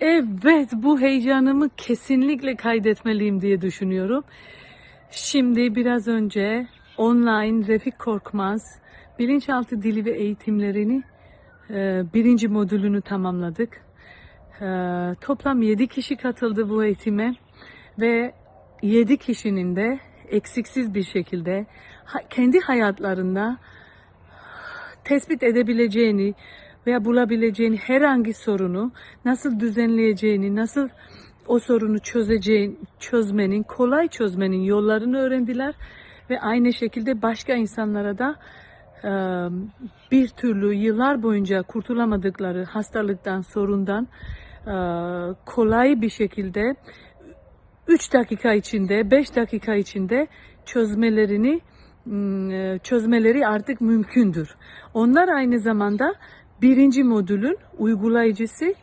Evet, bu heyecanımı kesinlikle kaydetmeliyim diye düşünüyorum. Şimdi biraz önce online Refik Korkmaz bilinçaltı dili ve eğitimlerini e, birinci modülünü tamamladık. E, toplam 7 kişi katıldı bu eğitime ve 7 kişinin de eksiksiz bir şekilde kendi hayatlarında tespit edebileceğini veya bulabileceğini herhangi sorunu nasıl düzenleyeceğini, nasıl o sorunu çözeceğin, çözmenin, kolay çözmenin yollarını öğrendiler ve aynı şekilde başka insanlara da e, bir türlü yıllar boyunca kurtulamadıkları hastalıktan, sorundan e, kolay bir şekilde 3 dakika içinde, 5 dakika içinde çözmelerini e, çözmeleri artık mümkündür. Onlar aynı zamanda birinci modülün uygulayıcısı